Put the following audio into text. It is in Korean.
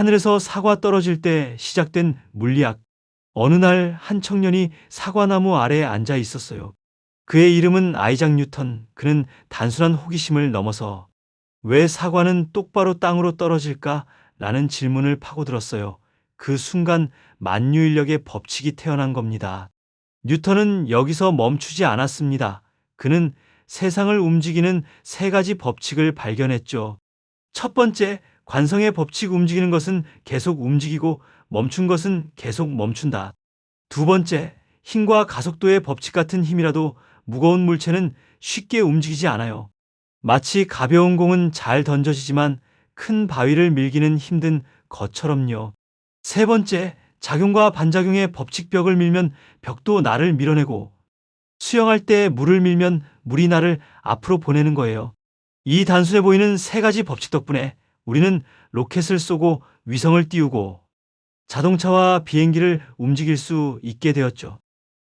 하늘에서 사과 떨어질 때 시작된 물리학. 어느 날 한 청년이 사과나무 아래에 앉아 있었어요. 그의 이름은 아이작 뉴턴. 그는 단순한 호기심을 넘어서 왜 사과는 똑바로 땅으로 떨어질까? 라는 질문을 파고들었어요. 그 순간 만유인력의 법칙이 태어난 겁니다. 뉴턴은 여기서 멈추지 않았습니다. 그는 세상을 움직이는 세 가지 법칙을 발견했죠. 첫 번째, 관성의 법칙 움직이는 것은 계속 움직이고 멈춘 것은 계속 멈춘다. 두 번째, 힘과 가속도의 법칙 같은 힘이라도 무거운 물체는 쉽게 움직이지 않아요. 마치 가벼운 공은 잘 던져지지만 큰 바위를 밀기는 힘든 것처럼요. 세 번째, 작용과 반작용의 법칙벽을 밀면 벽도 나를 밀어내고 수영할 때 물을 밀면 물이 나를 앞으로 보내는 거예요. 이 단순해 보이는 세 가지 법칙 덕분에 우리는 로켓을 쏘고 위성을 띄우고 자동차와 비행기를 움직일 수 있게 되었죠.